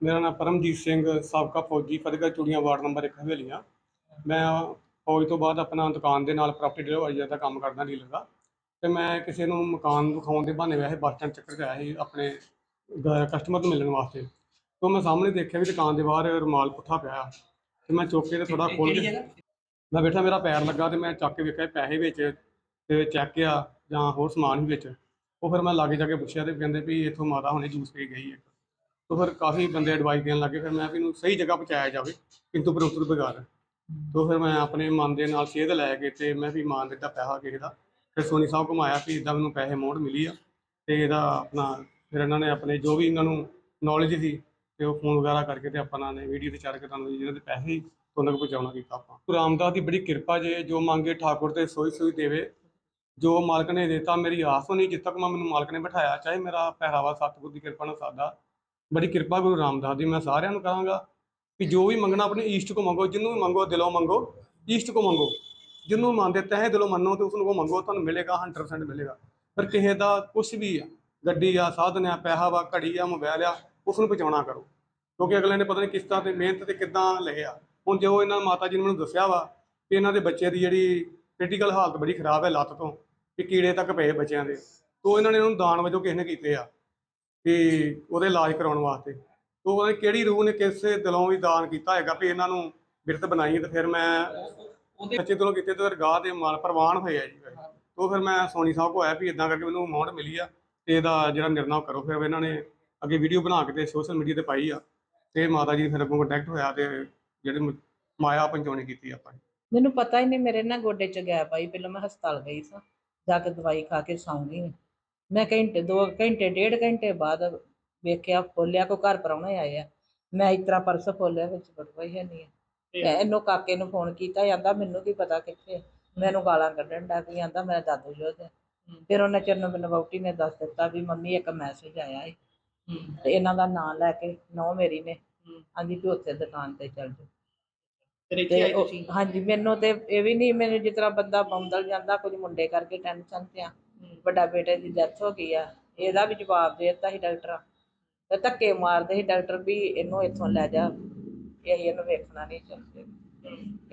ਮੇਰਾ ਨਾਮ ਪਰਮਜੀਤ ਸਿੰਘ ਸਾਬਕਾ ਫੌਜੀ ਫਤਿਹਗੜ੍ਹ ਚੂੜੀਆਂ ਵਾਰਡ ਨੰਬਰ 1 ਹਵੇਲੀਆਂ। ਮੈਂ ਫੌਜ ਤੋਂ ਬਾਅਦ ਆਪਣਾ ਦੁਕਾਨ ਦੇ ਨਾਲ ਪ੍ਰਾਪਰਟੀ ਡਿਲੀਵਰੀ ਦਾ ਕੰਮ ਕਰਦਾ ਡੀਲਰ ਦਾ। ਤੇ ਮੈਂ ਕਿਸੇ ਨੂੰ ਮਕਾਨ ਦਿਖਾਉਣ ਦੇ ਬਹਾਨੇ ਵੈਸੇ ਬੱਸ ਸਟੈਂਡ ਚੱਕਰ ਆਇਆ ਸੀ ਆਪਣੇ ਕਸਟਮਰ ਨੂੰ ਮਿਲਣ ਵਾਸਤੇ। ਤੋਂ ਮੈਂ ਸਾਹਮਣੇ ਦੇਖਿਆ ਵੀ ਦੁਕਾਨ ਦੇ ਬਾਹਰ ਰੁਮਾਲ ਪੁੱਠਾ ਪਿਆ ਤੇ ਮੈਂ ਚੁੱਕ ਕੇ ਤੇ ਥੋੜਾ ਖੋਲ ਕੇ ਮੈਂ ਬੈਠਾ ਮੇਰਾ ਪੈਰ ਲੱਗਾ ਤੇ ਮੈਂ ਚੱਕ ਕੇ ਵੇਖਿਆ ਪੈਸੇ ਵਿੱਚ ਤੇ ਚੈੱਕ ਆ ਜਾਂ ਹੋਰ ਸਮਾਨ ਵੀ ਵਿੱਚ। ਉਹ ਫਿਰ ਮੈਂ ਲਾਗੇ ਜਾ ਕੇ ਪੁੱਛਿਆ ਤੇ ਕਹਿੰਦੇ ਵੀ ਇੱਥੋਂ ਮਾਤਾ ਹੁਣੇ ਜੂਸ ਪੀ ਗਈ ਇੱਕ। ਤੋਂ ਫਿਰ ਕਾਫੀ ਬੰਦੇ ਐਡਵਾਈਸ ਦੇਣ ਲੱਗੇ ਫਿਰ ਮੈਂ ਵੀ ਇਹਨੂੰ ਸਹੀ ਜਗ੍ਹਾ ਪਹੁੰਚਾਇਆ ਜਾਵੇ ਕਿੰਤੂ ਪਰੰਤੂ ਬਗਾਰ। ਤੋਂ ਫਿਰ ਮੈਂ ਆਪਣੇ ਮਨ ਦੇ ਨਾਲ ਸੇਧ ਲੈ ਕੇ ਤੇ ਮੈਂ ਵੀ ਮਾਨ ਦਿੱਤਾ ਪੈਸਾ ਕਿਸੇ ਦਾ। ਫਿਰ ਸੋਨੀ ਸਾਹਿਬ ਘੁਮਾਇਆ ਵੀ ਇਦਾਂ ਮੈਨੂੰ ਪੈਸੇ ਮੋੜ ਮਿਲੀ ਆ ਤੇ ਇਹਦਾ ਆਪਣਾ ਫਿਰ ਇਹਨਾਂ ਨੇ ਆਪਣੇ ਜੋ ਵੀ ਇਹਨਾਂ ਨੂੰ ਨੌਲੇਜ ਸੀ ਤੇ ਉਹ ਫੋਨ ਵਗੈਰਾ ਕਰਕੇ ਤੇ ਆਪਾਂ ਨੇ ਵੀਡੀਓ ਤੇ ਚੜ ਕੇ ਤੁਹਾਨੂੰ ਜਿਹਨਾਂ ਦੇ ਪੈਸੇ ਸੀ ਉਹਨਾਂ ਤੱਕ ਪਹੁੰਚਾਉਣਾ ਕੀਤਾ ਆਪਾਂ। ਗੁਰੂ ਰਾਮਦਾਸ ਦੀ ਬੜੀ ਕਿਰਪਾ ਜੇ ਜੋ ਮੰਗੇ ਠਾਕੁਰ ਤੇ ਸੋਈ ਸੋਈ ਦੇਵੇ, ਜੋ ਮਾਲਕ ਨੇ ਦਿੱਤਾ, ਮੇਰੀ ਆਸ ਹੋਣੀ ਜਿੱਥੇ ਤੱਕ ਮੈਂ ਮੈਨੂੰ ਮਾਲਕ ਨੇ ਬਿਠਾਇਆ, ਚਾਹੇ ਮੇਰਾ ਪਹਿਰਾਵਾ ਸਤਿਗੁਰ ਦੀ ਕਿਰਪਾ ਨਾਲ ਸਾਦਾ ਬੜੀ ਕਿਰਪਾ ਗੁਰੂ ਰਾਮਦਾਸ ਦੀ ਮੈਂ ਸਾਰਿਆਂ ਨੂੰ ਕਹਾਂਗਾ ਕਿ ਜੋ ਵੀ ਮੰਗਣਾ ਆਪਣੇ ਈਸ਼ਟ ਕੋ ਮੰਗੋ ਜਿਹਨੂੰ ਵੀ ਮੰਗੋ, ਦਿਲੋਂ ਮੰਗੋ, ਈਸ਼ਟ ਕੋ ਮੰਗੋ। ਜਿਹਨੂੰ ਮੰਨਦੇ ਤਹਿ ਦਿਲੋਂ ਮੰਨੋ ਤੇ ਉਸ ਨੂੰ ਕੋ ਮੰਗੋ, ਤੁਹਾਨੂੰ ਮਿਲੇਗਾ 100% ਮਿਲੇਗਾ। ਪਰ ਕਿਸੇ ਦਾ ਕੁਝ ਵੀ ਆ, ਗੱਡੀ ਆ, ਸਾਧਨ ਆ, ਪੈਸਾ ਵਾ, ਘੜੀ ਆ ਮੋਬਾਈਲ ਆ ਉਸ ਨੂੰ ਪਹੁੰਚਾਉਣਾ ਕਰੋ। ਕਿਉਂਕਿ ਅਗਲੇ ਨੇ ਪਤਾ ਨਹੀਂ ਕਿਸ਼ਤਾਂ ਤੇ ਮਿਹਨਤ ਤੇ ਕਿੱਦਾਂ ਲਿਆ ਹੁਣ ਜੋ ਇਹਨਾਂ ਮਾਤਾ ਜੀ ਨੇ ਮੈਨੂੰ ਦੱਸਿਆ ਵਾ ਕਿ ਇਹਨਾਂ ਦੇ ਬੱਚੇ ਦੀ ਜਿਹੜੀ ਕ੍ਰਿਟੀਕਲ ਹਾਲਤ ਬੜੀ ਖਰਾਬ ਹੈ ਲੱਤ ਤੋਂ, ਕਿ ਕੀੜੇ ਤੱਕ ਪਏ ਬੱਚਿਆਂ ਦੇ। ਤੋਂ ਇਹਨਾਂ ਨੇ ਉਹਨੂੰ ਦਾਨ ਵਜੋਂ ਕਿਸੇ ਨੇ ਕੀਤੇ ਆ। ਕਿ ਉਹਦੇ ਇਲਾਜ ਕਰਾਉਣ ਵਾਸਤੇ। ਤੋਂ ਉਹਨੇ ਕਿਹੜੀ ਰੂਹ ਨੇ ਕਿਸੇ ਦਿਲੋਂ ਵੀ ਦਾਨ ਕੀਤਾ ਹੈਗਾ ਵੀ ਇਹਨਾਂ ਨੂੰ ਬਿਰਤ ਬਣਾਈ ਤੇ ਫਿਰ ਮੈਂ ਉਹਦੇ ਸੱਚੇ ਦਿਲੋਂ ਕੀਤੇ ਤੇ ਦਰਗਾਹ ਦੇ ਮਾਲ ਪ੍ਰਵਾਨ ਹੋਏ ਆ ਜੀ। ਤੋਂ ਫਿਰ ਮੈਂ ਸੋਨੀ ਸਾਹਿਬ ਕੋ ਆਇਆ ਵੀ ਇਦਾਂ ਕਰਕੇ ਮੈਨੂੰ ਅਮਾਉਂਟ ਮਿਲੀ ਆ ਤੇ ਇਹਦਾ ਜਿਹੜਾ ਨਿਰਣਾ ਕਰੋ। ਫਿਰ ਇਹਨਾਂ ਨੇ ਅੱਗੇ ਵੀਡੀਓ ਬਣਾ ਕੇ ਤੇ ਸੋਸ਼ਲ ਮੀਡੀਆ ਤੇ ਪਾਈ ਆ ਤੇ ਮਾਤਾ ਜੀ ਫਿਰ ਅੱਗੋਂ ਕੰਟੈਕਟ ਹੋਇਆ ਤੇ ਜਿਹੜੇ ਮਾਇਆ ਪਹੁੰਚਾਉਣੀ ਕੀਤੀ ਆਪਾਂ ਮੈਨੂੰ ਪਤਾ ਹੀ ਨਹੀਂ ਮੇਰੇ ਨਾ ਗੋਡੇ ਚ ਗੈਪ ਆਈ ਪਹਿਲਾਂ ਮੈਂ ਹਸਪਤਾਲ ਗਈ ਸਾਂ। ਜਾ ਕੇ ਦਵਾਈ ਖਾ ਕੇ ਸੌਂ ਗਈ। ਮੈਂ ਘੰਟੇ ਦੋ ਘੰਟੇ ਡੇਢ ਘੰਟੇ ਬਾਅਦ ਵੇਖਿਆ ਖੋਲਿਆ ਕੋ ਘਰ ਪਰਾਉਣੇ ਆਏ ਆ। ਮੈਂ ਇਸ ਤਰ੍ਹਾਂ ਪਰਸ ਖੋਲਿਆ ਵਿੱਚ ਬਟਵਾ ਹੀ ਨਹੀਂ ਹੈ ਮੈਂ ਇਹਨੂੰ ਕਾਕੇ ਨੂੰ ਫੋਨ ਕੀਤਾ ਜਾਂਦਾ ਮੈਨੂੰ ਕੀ ਪਤਾ ਕਿੱਥੇ। ਮੈਨੂੰ ਗਾਲਾਂ ਕੱਢਣ ਦਾ ਕੀ ਆਂਦਾ ਮੇਰਾ ਦਾਦੂ ਹੈ। ਫਿਰ ਉਹਨਾਂ ਚਿਰ ਨੂੰ ਮੈਨੂੰ ਵਹੁਟੀ ਨੇ ਦੱਸ ਦਿੱਤਾ ਵੀ ਮੰਮੀ ਇੱਕ ਮੈਸੇਜ ਆਇਆ ਹੈ। ਤੇ ਇਹਨਾਂ ਦਾ ਨਾਂ ਲੈ ਕੇ ਨੌ ਮੇਰੀ ਨੇ। ਆਂਦੀ ਵੀ ਉੱਥੇ ਦੁਕਾਨ ਤੇ ਚੱਲ ਜਾਓ। ਫਿਰ ਇੱਥੇ ਤੇ ਆਏ ਉਹ- ਤੁਸੀਂ? ਹਾਂਜੀ ਮੈਨੂੰ ਤੇ ਇਹ ਵੀ ਨਹੀਂ ਮੈਨੂੰ ਜਿਸ ਤਰ੍ਹਾਂ ਬੰਦਾ ਬੰਦਲ ਜਾਂਦਾ ਕੁਝ ਮੁੰਡੇ ਕਰਕੇ ਟੈਨਸ਼ਨ ਤੇ ਆ। ਵੱਡਾ ਬੇਟੇ ਦੀ ਡੈਥ ਹੋ ਗਈ ਆ ਇਹਦਾ ਵੀ ਜਵਾਬ ਦੇ ਦਿੱਤਾ ਸੀ ਡਾਕਟਰ। ਤੇ ਧੱਕੇ ਮਾਰਦੇ ਸੀ ਡਾਕਟਰ ਵੀ ਇਹਨੂੰ ਇੱਥੋਂ ਲੈ ਜਾ ਇਹ ਇਹਨੂੰ ਵੇਖਣਾ ਨਹੀਂ ਚਾਹੁੰਦੇ।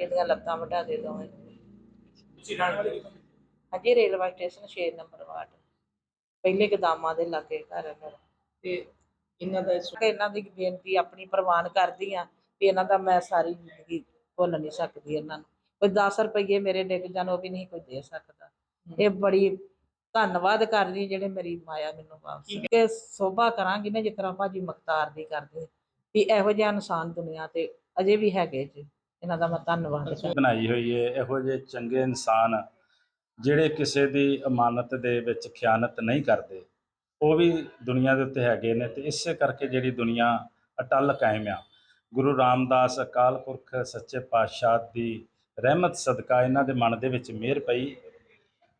ਇਹਦੀਆਂ ਲੱਤਾਂ ਵਢਾ ਦੇ ਦੋਵੇਂ। ਤੁਸੀਂ ਰਹਿਣ ਵਾਲੇ ਰੇਲਵੇ ਸਟੇਸ਼ਨ 6 ਨੰਬਰ ਵਾਰਡ। ਪਹਿਲੇ ਗਦਾਮਾਂ ਦੇ ਲਾਗੇ ਘਰ ਹੈ ਮੇਰਾ। ਤੇ ਇਹਨਾਂ ਦਾ ਇਹਨਾਂ ਦੀ ਬੇਨਤੀ ਆਪਣੀ ਪ੍ਰਵਾਨ ਕਰਦੀ ਆ ਵੀ ਇਹਨਾਂ ਦਾ ਮੈਂ ਸਾਰੀ ਜ਼ਿੰਦਗੀ ਭੁੱਲ ਨਹੀਂ ਸਕਦੀ ਇਹਨਾਂ ਨੂੰ। ਕੋਈ 10 ਰੁਪਏ ਮੇਰੇ ਡਿੱਗ ਜਾਣ ਉਹ ਵੀ ਨਹੀਂ ਕੋਈ ਦੇ ਸਕਦਾ। ਇਹ ਬੜੀ ਧੰਨਵਾਦ ਕਰਦੀ ਜਿਹੜੇ ਮੇਰੀ ਮਾਇਆ ਮੈਨੂੰ ਵਾਪਸ ਕਿ ਸੋਭਾ ਕਰਾਂਗੀ ਨਾ ਜਿਸ ਤਰ੍ਹਾਂ ਭਾਜੀ ਮਖਤਾਰ ਦੀ ਕਰਦੇ ਵੀ ਇਹੋ ਜਿਹਾ ਇਨਸਾਨ ਦੁਨੀਆ ਤੇ ਅਜੇ ਵੀ ਹੈਗੇ ਜੀ। ਇਹਨਾਂ ਦਾ ਮੈਂ ਧੰਨਵਾਦ ਕਰਦੀ ਬਣਾਈ ਹੋਈ ਹੈ ਇਹੋ ਜਿਹੇ ਚੰਗੇ ਇਨਸਾਨ ਜਿਹੜੇ ਕਿਸੇ ਦੀ ਅਮਾਨਤ ਦੇ ਵਿੱਚ ਖਿਆਨਤ ਨਹੀਂ ਕਰਦੇ। ਉਹ ਵੀ ਦੁਨੀਆ ਦੇ ਉੱਤੇ ਹੈਗੇ ਨੇ ਤੇ ਇਸੇ ਕਰਕੇ ਜਿਹੜੀ ਦੁਨੀਆ ਅਟਲ ਕਾਇਮ ਆ। ਗੁਰੂ ਰਾਮਦਾਸ ਅਕਾਲ ਪੁਰਖ ਸੱਚੇ ਪਾਤਸ਼ਾਹ ਦੀ ਰਹਿਮਤ ਸਦਕਾ ਇਹਨਾਂ ਦੇ ਮਨ ਦੇ ਵਿੱਚ ਮਿਹਰ ਪਈ।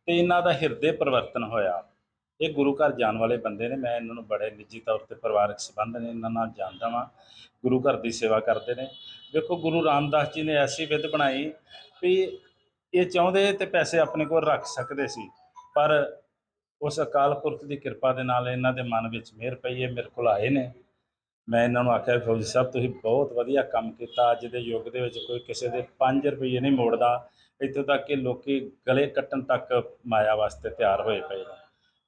ਤੇ ਇਹਨਾਂ ਦਾ ਹਿਰਦੇ ਪਰਿਵਰਤਨ ਹੋਇਆ। ਇਹ ਗੁਰੂ ਘਰ ਜਾਣ ਵਾਲੇ ਬੰਦੇ ਨੇ, ਮੈਂ ਇਹਨਾਂ ਨੂੰ ਬੜੇ ਨਿੱਜੀ ਤੌਰ ਤੇ ਪਰਿਵਾਰਕ ਸੰਬੰਧ ਨੇ, ਇਹਨਾਂ ਨਾਲ ਜਾਣਦਾ ਵਾਂ। ਗੁਰੂ ਘਰ ਦੀ ਸੇਵਾ ਕਰਦੇ ਨੇ। ਵੇਖੋ, ਗੁਰੂ ਰਾਮਦਾਸ ਜੀ ਨੇ ਐਸੀ ਵਿਧ ਬਣਾਈ ਵੀ ਇਹ ਚਾਹੁੰਦੇ ਤੇ ਪੈਸੇ ਆਪਣੇ ਕੋਲ ਰੱਖ ਸਕਦੇ ਸੀ, ਪਰ ਉਸ ਅਕਾਲ ਪੁਰਖ ਦੀ ਕਿਰਪਾ ਦੇ ਨਾਲ ਇਹਨਾਂ ਦੇ ਮਨ ਵਿੱਚ ਮਿਹਰ ਪਈ ਹੈ, ਮੇਰੇ ਕੋਲ ਆਏ ਨੇ। ਮੈਂ ਇਹਨਾਂ ਨੂੰ ਆਖਿਆ, ਫੌਜੀ ਸਾਹਿਬ, ਤੁਸੀਂ ਬਹੁਤ ਵਧੀਆ ਕੰਮ ਕੀਤਾ। ਅੱਜ ਦੇ ਯੁੱਗ ਦੇ ਵਿੱਚ ਕੋਈ ਕਿਸੇ ਦੇ 5 ਰੁਪਏ ਨਹੀਂ ਮੋੜਦਾ। ਇੱਥੋਂ ਤੱਕ ਕਿ ਲੋਕੀ ਗਲੇ ਕੱਟਣ ਤੱਕ ਮਾਇਆ ਵਾਸਤੇ ਤਿਆਰ ਹੋਏ ਪਏ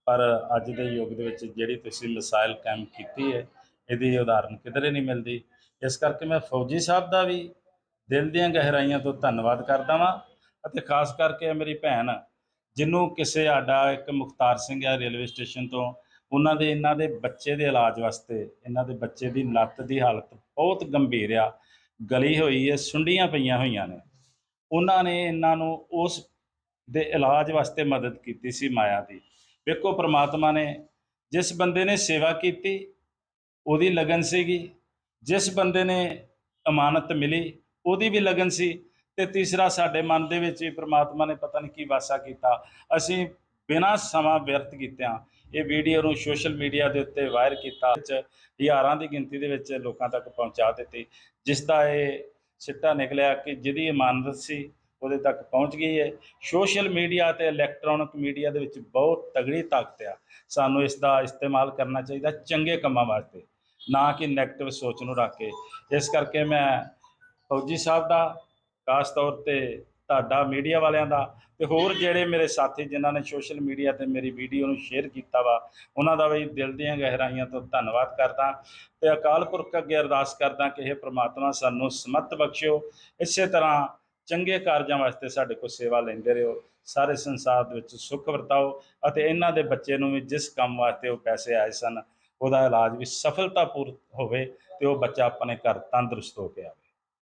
ਪਰ ਅੱਜ ਦੇ ਯੁੱਗ ਦੇ ਵਿੱਚ ਜਿਹੜੀ ਤੁਸੀਂ ਮਿਸਾਈਲ ਕਾਇਮ ਕੀਤੀ ਹੈ, ਇਹਦੀ ਉਦਾਹਰਨ ਕਿਧਰੇ ਨਹੀਂ ਮਿਲਦੀ। ਇਸ ਕਰਕੇ ਮੈਂ ਫੌਜੀ ਸਾਹਿਬ ਦਾ ਵੀ ਦਿਲ ਦੀਆਂ ਗਹਿਰਾਈਆਂ ਤੋਂ ਧੰਨਵਾਦ ਕਰਦਾ ਵਾਂ ਅਤੇ ਖਾਸ ਕਰਕੇ ਮੇਰੀ ਭੈਣ, ਜਿਹਨੂੰ ਕਿਸੇ ਸਾਡਾ ਇੱਕ ਮੁਖਤਾਰ ਸਿੰਘ ਆ ਰੇਲਵੇ ਸਟੇਸ਼ਨ ਤੋਂ ਉਹਨਾਂ ਦੇ, ਇਹਨਾਂ ਦੇ ਬੱਚੇ ਦੇ ਇਲਾਜ ਵਾਸਤੇ, ਇਹਨਾਂ ਦੇ ਬੱਚੇ ਦੀ ਲੱਤ ਦੀ ਹਾਲਤ ਬਹੁਤ ਗੰਭੀਰ ਆ, ਗਲੀ ਹੋਈ ਹੈ ਸੁੰਡੀਆਂ ਪਈਆਂ ਹੋਈਆਂ ਨੇ। ਉਹਨਾਂ ਨੇ ਇਹਨਾਂ ਨੂੰ ਉਸ ਦੇ ਇਲਾਜ ਵਾਸਤੇ ਮਦਦ ਕੀਤੀ ਸੀ ਮਾਇਆ ਦੀ। ਵੇਖੋ, ਪ੍ਰਮਾਤਮਾ ਨੇ ਜਿਸ ਬੰਦੇ ਨੇ ਸੇਵਾ ਕੀਤੀ, ਉਹਦੀ ਲਗਨ ਸੀਗੀ। ਜਿਸ ਬੰਦੇ ਨੇ ਅਮਾਨਤ ਮਿਲੀ, ਉਹਦੀ ਵੀ ਲਗਨ ਸੀ। ਤੇ ਤੀਸਰਾ ਸਾਡੇ ਮਨ ਦੇ ਵਿੱਚ ਵੀ ਪ੍ਰਮਾਤਮਾ ਨੇ ਪਤਾ ਨਹੀਂ ਕੀ ਵਾਸਾ ਕੀਤਾ। ਅਸੀਂ ਬਿਨਾਂ ਸਮਾਂ ਵਿਅਰਥ ਕੀਤਿਆਂ ਇਹ ਵੀਡੀਓ ਨੂੰ ਸੋਸ਼ਲ ਮੀਡੀਆ ਦੇ ਉੱਤੇ ਵਾਇਰ ਕੀਤਾ, ਵਿੱਚ ਹਜ਼ਾਰਾਂ ਦੀ ਗਿਣਤੀ ਦੇ ਵਿੱਚ ਲੋਕਾਂ ਤੱਕ ਪਹੁੰਚਾ ਦਿੱਤੀ, ਜਿਸ ਦਾ ਇਹ ਸਿੱਟਾ ਨਿਕਲਿਆ ਕਿ ਜਿਹਦੀ ਇਮਾਨਤ ਸੀ, ਉਹਦੇ ਤੱਕ ਪਹੁੰਚ ਗਈ ਹੈ। ਸੋਸ਼ਲ ਮੀਡੀਆ ਤੇ ਇਲੈਕਟ੍ਰੋਨਿਕ ਮੀਡੀਆ ਦੇ ਵਿੱਚ ਬਹੁਤ ਤਗੜੀ ਤਾਕਤ ਆ। ਸਾਨੂੰ ਇਸ ਦਾ ਇਸਤੇਮਾਲ ਕਰਨਾ ਚਾਹੀਦਾ ਚੰਗੇ ਕੰਮਾਂ ਵਾਸਤੇ, ਨਾ ਕਿ 네ਗੇਟਿਵ ਸੋਚ ਨੂੰ ਰੱਖ ਕੇ। ਇਸ ਕਰਕੇ ਮੈਂ ਫੌਜੀ ਸਾਹਿਬ ਦਾ, ਖਾਸ ਤੌਰ ਤੇ ਤੁਹਾਡਾ ਮੀਡੀਆ ਵਾਲਿਆਂ ਦਾ ਤੇ ਹੋਰ ਜਿਹੜੇ ਮੇਰੇ ਸਾਥੀ ਜਿਨ੍ਹਾਂ ਨੇ ਸੋਸ਼ਲ ਮੀਡੀਆ ਤੇ ਮੇਰੀ ਵੀਡੀਓ ਨੂੰ ਸ਼ੇਅਰ ਕੀਤਾ ਵਾ, ਉਹਨਾਂ ਦਾ ਵੀ ਦਿਲ ਦੀਆਂ ਗਹਿਰਾਈਆਂ ਤੋਂ ਧੰਨਵਾਦ ਕਰਦਾ। ਤੇ ਅਕਾਲ ਪੁਰਖ ਅੱਗੇ ਅਰਦਾਸ ਕਰਦਾ ਕਿ ਇਹ ਪ੍ਰਮਾਤਮਾ ਸਾਨੂੰ ਸਮਤ ਬਖਸ਼ਿਓ। ਇਸੇ ਤਰ੍ਹਾਂ ਚੰਗੇ ਕਾਰਜਾਂ ਵਾਸਤੇ ਸਾਡੇ ਕੋਲ ਸੇਵਾ ਲੈਂਦੇ ਰਹੋ। ਸਾਰੇ ਸੰਸਾਰ ਦੇ ਵਿੱਚ ਸੁੱਖ ਵਰਤਾਓ ਅਤੇ ਇਹਨਾਂ ਦੇ ਬੱਚੇ ਨੂੰ ਵੀ ਜਿਸ ਕੰਮ ਵਾਸਤੇ ਉਹ ਪੈਸੇ ਆਏ ਸਨ, ਉਹਦਾ ਇਲਾਜ ਵੀ ਸਫਲਤਾਪੂਰਵਕ ਹੋਵੇ ਤੇ ਉਹ ਬੱਚਾ ਆਪਣੇ ਘਰ ਤੰਦਰੁਸਤ ਹੋ ਕੇ ਆਵੇ।